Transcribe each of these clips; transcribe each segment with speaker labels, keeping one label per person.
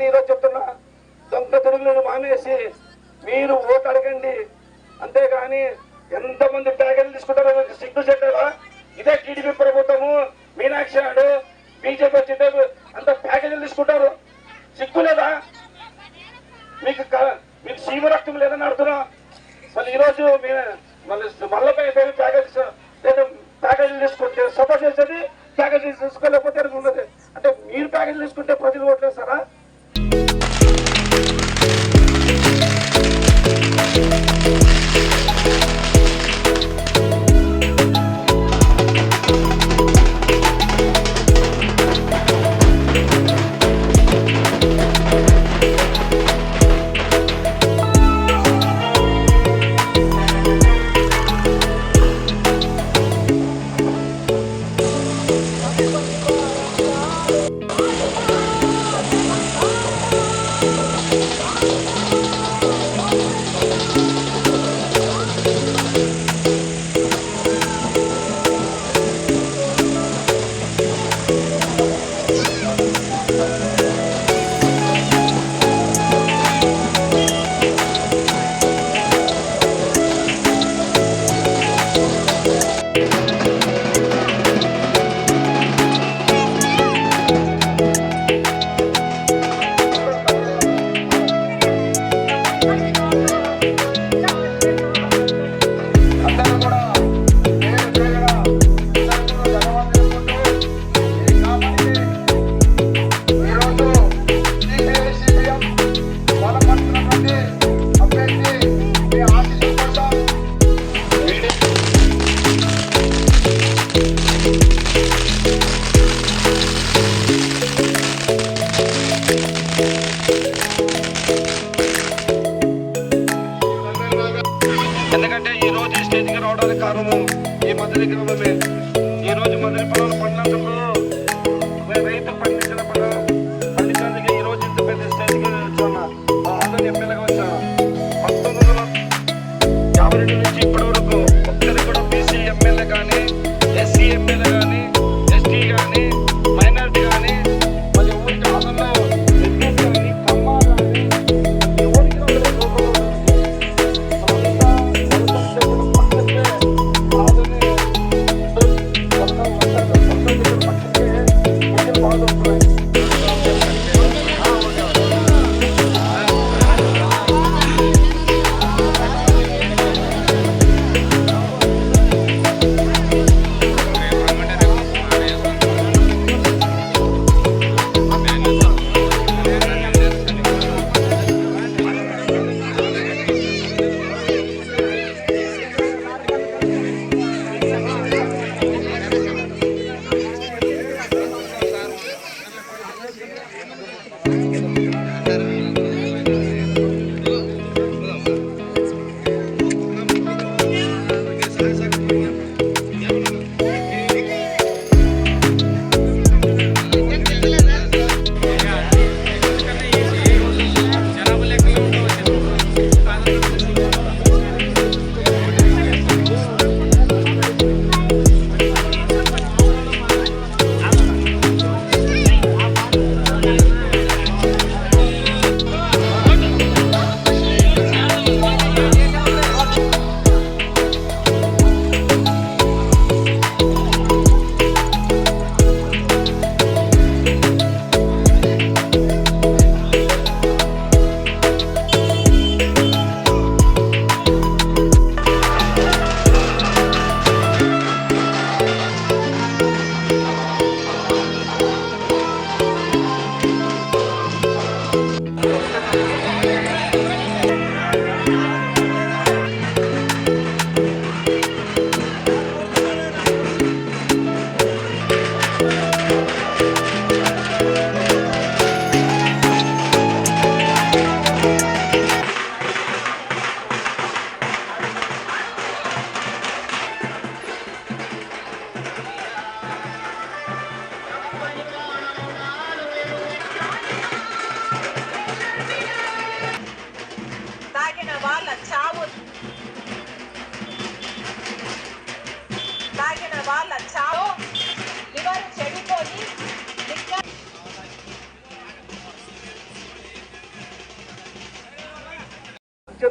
Speaker 1: కానీ ఈరోజు చెప్తున్నా. దొంగ తిరుగులను మానేసి మీరు ఓటు అడగండి. అంతేగాని ఎంతమంది ప్యాకేజీలు తీసుకుంటారో సిగ్గు చెట్టారా ఇదే టీడీపీ ప్రభుత్వము మీనాక్షి నాయుడు బీజేపీ వచ్చింటే అంత ప్యాకేజీలు తీసుకుంటారు. సిగ్గు లేదా? మీకు మీకు సీమ రక్తం లేదని అడుగుతున్నా. మళ్ళీ ఈరోజు మీ మళ్ళీ మళ్ళీ ఏదైనా ప్యాకేజ్ లేదా ప్యాకేజీలు తీసుకుంటే సపోర్ట్ చేసేది ప్యాకేజీలు తీసుకోలేకపోతే అది ఉండదు అంటే మీరు ప్యాకేజీలు తీసుకుంటే ప్రజలు ఓట్లేస్తారా?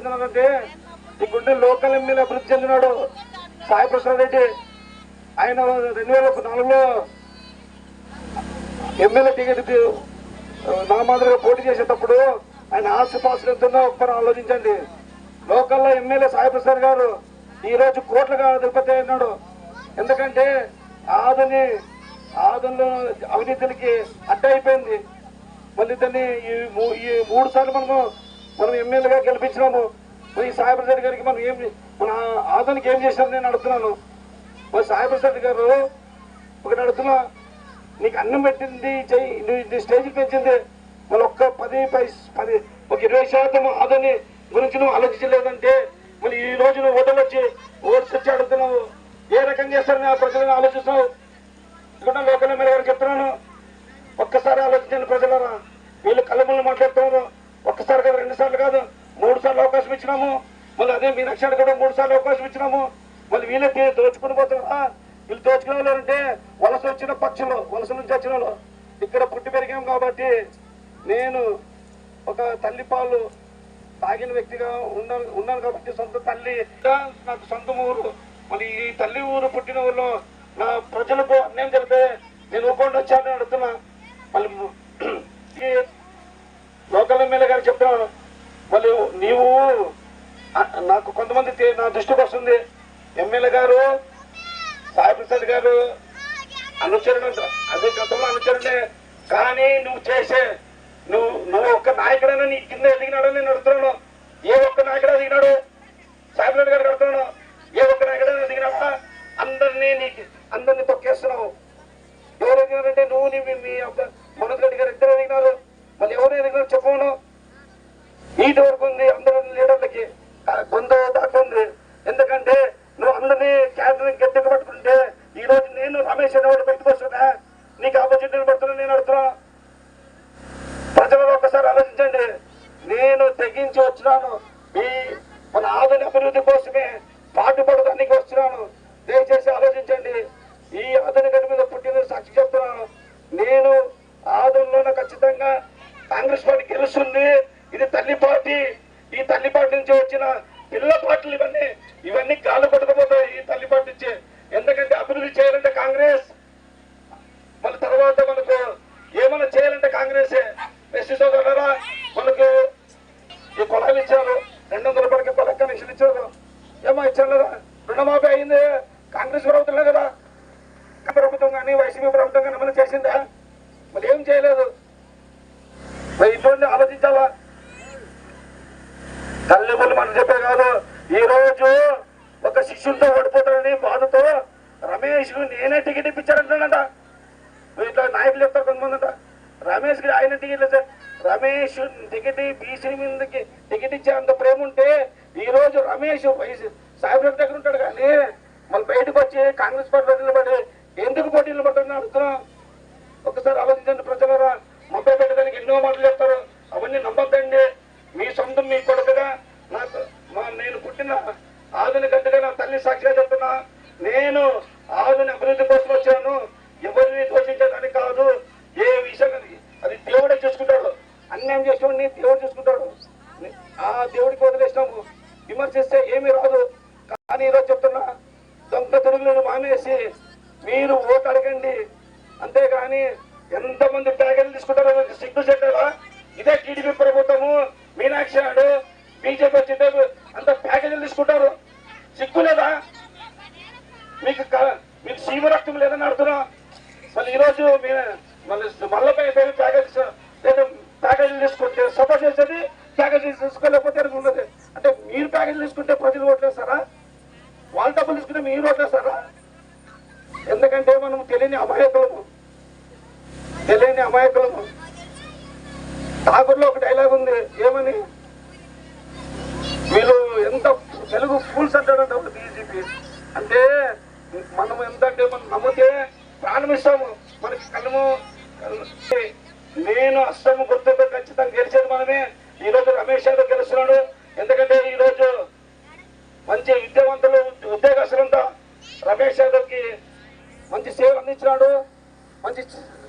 Speaker 1: అభివృద్ధి చెందినాడంటే లోకల్ ఎమ్మెల్యే అభివృద్ధి చెందినాడు. సాయి ప్రసాద్ రెడ్డి. ఆయన రెండు వేల నాలుగులో ఎమ్మెల్యే టికెట్ నా మాదిరిగా పోటీ చేసేటప్పుడు ఆయన ఆస్తిపాస్తులు ఎంతుందో ఒక్కరు ఆలోచించండి. లోకల్లో ఎమ్మెల్యే సాయి ప్రసాద్ గారు ఈ రోజు కోట్లుగా అధిపతి అన్నాడు ఎందుకంటే ఆదని ఆదంలో అవినీతికి అడ్డ అయిపోయింది మళ్ళీ దాన్ని ఈ ఈ మూడు సార్లు మనము మనం ఎమ్మెల్యేగా గెలిపించినాము. ఈ సాయిప్రసాద్ గారికి మనం ఏం మన ఆదానికి ఏం చేసినారు నేను అడుగుతున్నాను. మరి సాయిప్రసాద్ గారు ఒకటి అడుగుతున్నా నీకు అన్నం పెట్టింది చెయ్యి నువ్వు స్టేజ్కి పెంచింది. మళ్ళీ ఒక్క పది పై పది ఒక ఇరవై శాతం ఆదాన్ని గురించి నువ్వు ఆలోచించలేదంటే మళ్ళీ ఈ రోజు నువ్వు ఓటర్లు వచ్చి ఓట్స్ వచ్చి అడుగుతున్నావు. ఏ రకంగా చేస్తారని ఆ ప్రజలను ఆలోచిస్తున్నావు? ఇక్కడ లోకల్ ఎమ్మెల్యే గారు చెప్తున్నాను. ఒక్కసారి ఆలోచించండి ప్రజలరా. వీళ్ళు కళ్ళముళ్ళు మాట్లాడుతున్నారు. ఒక్కసారి కాదు రెండు సార్లు కాదు మూడు సార్లు అవకాశం ఇచ్చినాము. మళ్ళీ అదే మీనాక్షి కూడా మూడు సార్లు అవకాశం ఇచ్చినాము. మళ్ళీ వీళ్ళే దోచుకుని పోతారా వీళ్ళు దోచుకునే వాళ్ళు అంటే వలస వచ్చిన పక్షులు వలస నుంచి వచ్చిన వాళ్ళు. ఇక్కడ పుట్టి పెరిగాం కాబట్టి నేను ఒక తల్లి పాలు తాగిన వ్యక్తిగా ఉన్నాను ఉన్నాను కాబట్టి సొంత తల్లి. నాకు సొంత ఊరు. మళ్ళీ ఈ తల్లి ఊరు పుట్టిన ఊరిలో నా ప్రజలకు అన్యాయం జరిగితే నేను ఊరుకోండి వచ్చానని అడుగుతున్నా. మళ్ళీ లోకల్ ఎమ్మెల్యే గారు చెప్తాను మళ్ళీ నీవు నాకు కొంతమంది నా దృష్టికి వస్తుంది ఎమ్మెల్యే గారు సాయి ప్రసాద్ గారు అనుచరణ అదే గతంలో అనుచరుడే కానీ నువ్వు చేసే నువ్వు నువ్వు ఒక్క నాయకుడైనా నీ కింద ఎదిగినాడు నేను అడుగుతున్నాను ఏ ఒక్క నాయకుడు ఎదిగినాడు సాయిబ్రెడ్డి గారు అడుగుతున్నాను ఏ ఒక్క నాయకుడైనా ఎదిగినాడా అందరినీ నీకు అందరినీ తొక్కేస్తున్నావు ఎవరు ఎదిగినారంటే నువ్వు నీ మీ- మీ అబ్బ- మనోజ్ రెడ్డి గారు ఇద్దరు ఎదిగినారు మళ్ళీ ఎవరు ఎదిగినారు చెప్పను నీటి వరకు ఉంది అందరూ లీడర్లకి ఆ కొంత దాకా ఉంది ఎందుకంటే నువ్వు అందరినీ క్యాడర్ గట్టిగా పట్టుకుంటే ఈ రోజు నేను రమేష్ అనేవాడు బయటకు వస్తున్నా. నీకు ఆపోజిట్ నిలబడుతున్నా నేను అడుగుతున్నా. ప్రజలు ఒకసారి ఆలోచించండి. నేను తెగించి వచ్చినాను. ఈ మన ఆధునిక అభివృద్ధి కోసమే పాటుపడడానికి వస్తున్నాను. దయచేసి ఆలోచించండి. ఈ ఆధునిక మీద పుట్టిన సాక్షి చెప్తున్నాను. నేను ఆదంలోనే ఖచ్చితంగా కాంగ్రెస్ పార్టీ గెలుస్తుంది. ఇది తల్లి పార్టీ. ఈ తల్లి పార్టీ నుంచి వచ్చిన పిల్ల పార్టీలు ఇవన్నీ ఇవన్నీ గాలి పట్టుకుపోతాయి ఈ తల్లి పార్టీ నుంచి. ఎందుకంటే అభివృద్ధి చేయాలంటే కాంగ్రెస్. మన తర్వాత మనకు ఏమైనా చేయాలంటే కాంగ్రెస్. ఎస్సీ సోదరులరా మనకు ఈ కొలాలు ఇచ్చారు. రెండు వందల రూపాయలకి కొల కనెక్షన్ ఇచ్చారు. ఏమో ఇచ్చారు కదా. రుణమాఫీ అయింది. కాంగ్రెస్ ప్రభుత్వంలో కదా. ప్రభుత్వం కానీ వైసీపీ ప్రభుత్వం కానీ ఏమైనా చేసిందా? మరి ఏం చేయలేదు. మరి ఇటువంటి ఆలోచించాలా? తల్లిదండ్రులు మనం చెప్పే కాదు. ఈ రోజు ఒక శిష్యుడితో రమేష్ నేనే టికెట్ ఇప్పించాడంటాడంట ఇట్లా నాయకులు చెప్తారు కొంతమంది అంట. రమేష్కి ఆయన టికెట్ లేదు సార్ రమేష్ టికెట్ బీసీ మీదకి టికెట్ ఇచ్చే అంత ప్రేమ ఉంటే ఈ రోజు రమేష్ సాహెబ్ సాయిబ్రెడ్డి దగ్గర ఉంటాడు కానీ మళ్ళీ బయటకు వచ్చి కాంగ్రెస్ పార్టీలో నిలబడి ఎందుకు పోటీ నిలబడ్డారని అడుగుతున్నాం. ఒకసారి ఆలోచించండి ప్రజలరా. మొబ్బై పెట్టడానికి ఎన్నో మాటలు చెప్తారు. అవన్నీ నమ్మద్దండి. మీ సొంతం మీ కొడుకుగా నాకు నేను పుట్టిన ఆధునిక గంటగా నా తల్లి సాక్షిగా చెప్తున్నా. నేను ఆవుని అభివృద్ధి కోసం వచ్చాను. ఎవరిని దోషించడానికి కాదు. ఏ విషయం అది? దేవుడే చూసుకుంటాడు. అన్యాయం చేసుకోండి దేవుడు చూసుకుంటాడు. ఆ దేవుడికి వదిలేసినాము. విమర్శిస్తే ఏమీ రాదు. కానీ ఈరోజు చెప్తున్నా దొంగ తెలుగులను మానేసి మీరు ఓటు అడగండి. అంతేగాని ఎంతమంది ప్యాకెట్లు తీసుకుంటారో సిగ్గు చెట్టారా ఇదే టీడీపీ ప్రభుత్వము మీనాక్షి నాయుడు బీజేపీ వచ్చి అంత ప్యాకేజీలు తీసుకుంటారు. సిగ్గు లేదా? మీకు మీకు సీమ రక్తం లేదని అడుగుతున్నా మళ్ళీ ఈరోజు మీ మళ్ళీ మళ్ళపై ప్యాకేజ్ లేదా ప్యాకేజీలు తీసుకుంటే సపోర్ట్ చేసేది ప్యాకేజీ తీసుకోలేకపోతే ఉన్నది అంటే మీరు ప్యాకేజీలు తీసుకుంటే ప్రజలు ఓట్లేస్తారా? వాళ్ళ డబ్బులు తీసుకుంటే మీరు ఓట్లేస్తారా? ఎందుకంటే మనం తెలియని అమాయకులము. తెలియని అమాయకులము. ఠాకూర్లో ఒక డైలాగ్ ఉంది ఏమని వీళ్ళు ఎంత తెలుగు ఫూల్స్ అంటాడంట ఒక బీజేపీ అంటే మనం ఎంత అంటే మనం నమ్మితే ప్రాణం ఇస్తాము మనకి కళ్ళము నేను అస్సము గుర్తుతో ఖచ్చితంగా గెలిచేది మనమే ఈ రోజు రమేష్ యాదవ్ గెలుస్తున్నాడు ఎందుకంటే ఈ రోజు మంచి విద్యావంతులు ఉద్యోగస్తులంతా రమేష్ యాదవ్కి మంచి సేవలు అందించినాడు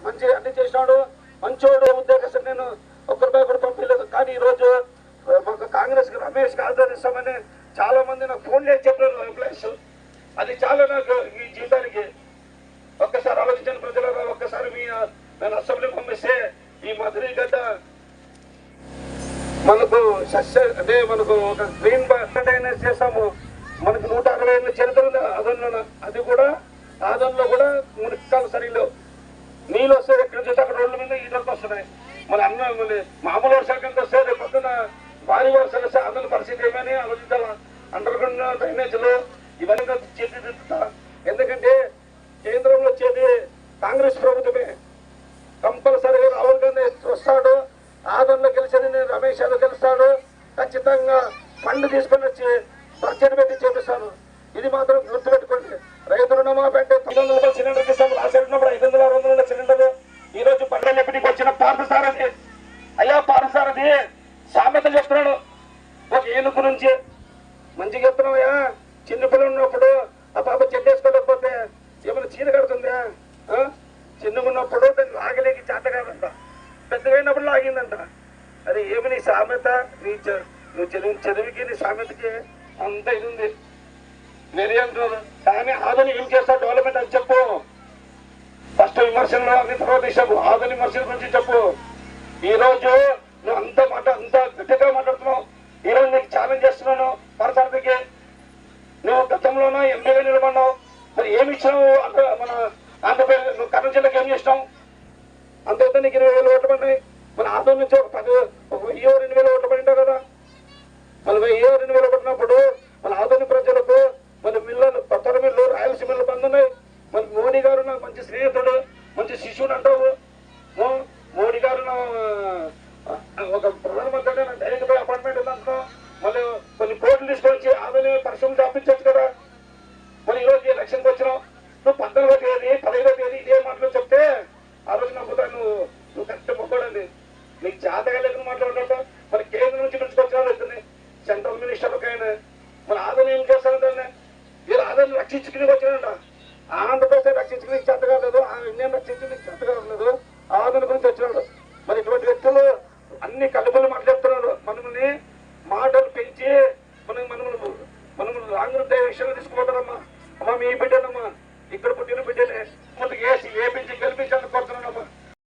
Speaker 1: మంచి అన్ని చేసినాడు. మంచోడు ఉద్యోగస్తుడు నేను. ఒక్క రూపాయి కూడా పంపించలేదు. కానీ ఈ రోజు మాకు కాంగ్రెస్కి రమేష్కి ఆదరిస్తామని చాలా మంది నాకు ఫోన్ చేసి చెప్పారు ఎంప్లాయీస్ అది చాలా నాకు ఈ జీవితానికి ఒక్కసారి ఆలోచించండి ప్రజల ఒక్కసారి మీ నేను అసెంబ్లీ పంపిస్తే ఈ మధురి గడ్డ మనకు సస్య అంటే మనకు ఒక గ్రీన్ అయినా చేస్తాము. మనకు నూట అరవై ఏళ్ళ చరిత్ర ఉంది అది కూడా ఆదంలో కూడా మునికాలు సరిలో నీళ్ళు వస్తే ఎక్కడి నుంచి అక్కడ రోడ్ల మీద ఈతలకు వస్తున్నాయి. మన అన్న మళ్ళీ మామూలు వర్షాలు కింద వస్తే రేపు పొద్దున భారీ వర్షాలు వస్తే అందరి పరిస్థితి ఏమని ఆలోచించాలా అండర్ గ్రౌండ్ డ్రైనేజీలు ఇవన్నీ చేతిదిద్దుతా ఎందుకంటే కేంద్రంలో వచ్చేది కాంగ్రెస్ ప్రభుత్వమే. కంపల్సరీగా రాహుల్ గాంధీ వస్తాడు. ఆదరణలో గెలిచేది నేను రమేష్ యాదవ్ గెలుస్తాడు. ఖచ్చితంగా ఫండ్ తీసుకొని వచ్చి బడ్జెట్ పెట్టి చేపిస్తాను ఇది మాత్రం గుర్తుపెట్టుకోండి. రైతు రుణమాఫీ అంటే తొమ్మిది వందల రూపాయలు సిలిండర్ ఇస్తాం. లాస్ట్ ఉన్నప్పుడు ఐదు వందల ఆరు వందల ఉన్న సిలిండర్. ఈ రోజు బండ్ల ఎప్పటికి వచ్చిన పార్థసారథి. అయ్యా పార్థసారథి సామెత చెప్తున్నాడు. ఒక ఏనుగు నుంచి మంచిగా చెప్తున్నావయ్యా. చిన్నపిల్ల ఉన్నప్పుడు ఆ పాప చెడ్డేసుకోలేకపోతే ఏమైనా చీర కడుతుందా? చిన్నగున్నప్పుడు చిన్నగా దాన్ని లాగలేకి చేత కాదంట. పెద్దగైనప్పుడు లాగిందంట. అది ఏమి నీ సామెత? నీ చ- నువ్వు చదివి చదివికి నీ సామెతకి అంత ఇది ఉంది. వేరే అంటున్నారు కానీ ఆధునిక ఏం చేస్తారు డెవలప్మెంట్ అని చెప్పు. ఫస్ట్ విమర్శలు అన్ని తర్వాత ఇష్టం ఆధునిక విమర్శల గురించి చెప్పు. ఈ రోజు నువ్వు అంత మాట అంత గట్టిగా మాట్లాడుతున్నావు. ఈ రోజు నీకు ఛాలెంజ్ చేస్తున్నాను పరసారథికి నువ్వు గతంలోనూ ఎంపీగా నిలబడినావు. మరి ఏమి ఇచ్చినావు? అంత మన ఆంధ్రప్రదేశ్ నువ్వు కర్నూలు జిల్లాకి ఏం చేసినావు? అంతైతే నీకు ఇరవై వేలు ఓట్లు పడినాయి. మన ఆంధ్ర నుంచి ఒక పది ఒక వెయ్యి రెండు వేలు ఓట్లు పడింటావు కదా. మన వెయ్యి రెండు వేలు పడినప్పుడు మన ఆధునిక ప్రజలు మన మిల్లలు కొత్త మిల్లు రాయలసీమ మిల్లు బంద్ ఉన్నాయి. మన మోడీ గారు నాకు మంచి స్నేహితుడు మంచి శిష్యుడు అంటావు. మోడీ గారు నా ఒక ప్రధానమంత్రి అంటే డైరెక్ట్ పోయి అపాయింట్మెంట్ ఉందంటున్నావు. మళ్ళీ కొన్ని కోట్లు తీసుకొచ్చి ఆమెను పరిశ్రమలు స్థాపించవచ్చు కదా. మరి ఈరోజు ఎలక్షన్కి వచ్చినావు. నువ్వు పంతొమ్మిదో తేదీ పదహైదో తేదీ ఇదే మాటలు చెప్తే ఆ రోజు నమ్ముతా నువ్వు. నువ్వు కరెక్ట్ మొక్కడండి. నీకు జాతగా లేకుండా మాట్లాడుతుంటావు మరి కేంద్రం నుంచి పిలుచుకొచ్చినాడు ఇద్దరిని. సెంట్రల్ మినిస్టర్ ఒక ఆయన. మరి ఆదాయం ఏం చేస్తాను దాన్ని వీళ్ళు రక్షించుకుని వచ్చినాడ ఆంధ్రప్రదేశ్ రక్షించుకుని చేత కాలేదు ఆ ఇండియన్ రక్షించుకుని చేత కాలేదు ఆదాయం గురించి వచ్చినాడు. మరి ఇటువంటి వ్యక్తులు అన్ని కలుపులు మాట చెప్తున్నారు మనల్ని మాటలు పెంచి మనం మనము మనం రాంగ్ విషయంలో తీసుకుపోతారమ్మా. అమ్మా మీ బిడ్డనమ్మా ఇక్కడ పుట్టిన బిడ్డలే. ముందుకు వేసి వేపించి